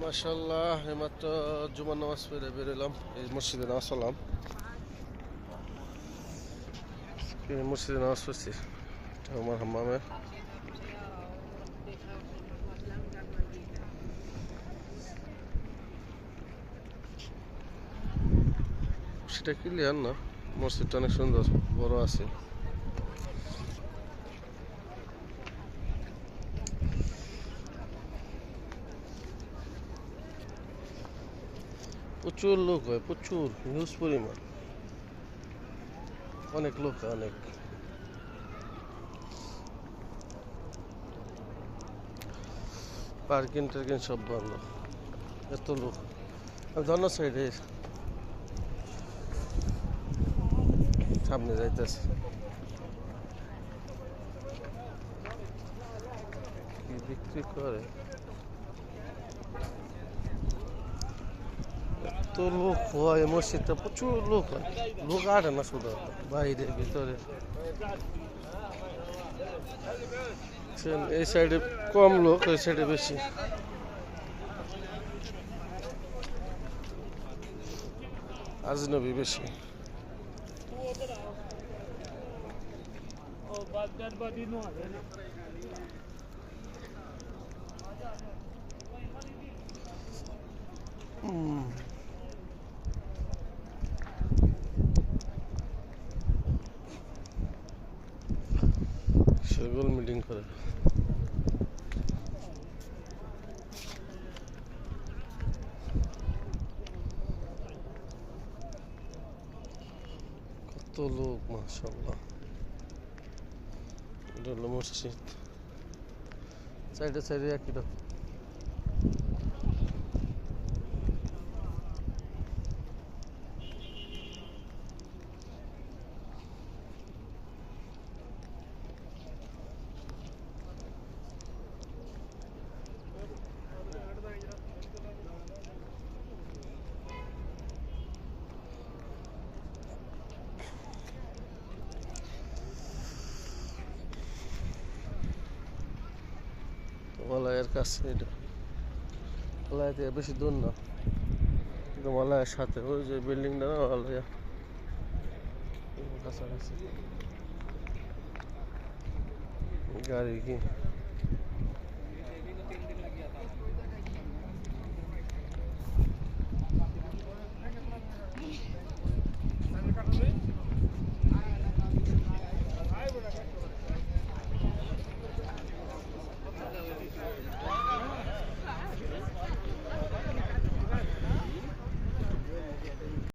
মাশাল্লাহ এইমাত্র জুমার নামাজ পড়ে বেরোলাম এই মসজিদে নামাজ পড়লাম। মসজিদে নামাজ পড়ছি আমার হাম্মামে সেটা ক্লিয়ার না, মসজিদটা অনেক সুন্দর, বড় আছে। প্রচুর লোক হয়, প্রচুর হিউজ পরিমাণ। অনেক লোক অনেক। পার্কিং টার্কিং সব বন্ধ। এত লোক। ধন্য সাইডে সামনে যাইতেছে। বিক্রি করে? এত লোক হয়, মসজিদটা প্রচুর লোক হয়। লোক আটে না শুধু বাইরে, ভিতরে। এই সাইডে কম লোক ওই সাইডে বেশি। আজনবী বেশি। হুম। সেগুলো মিটিং করে। কত লোক মাশাল্লাহ এটা হলো মসজিদ। সাইডে সাইডে একই রকম। মলায়ের কাছে মলায় থেকে বেশি দূর না মলায়ের সাথে ওই যে বিল্ডিংটা না মলায়া কাছাকাছি। গাড়ি কি?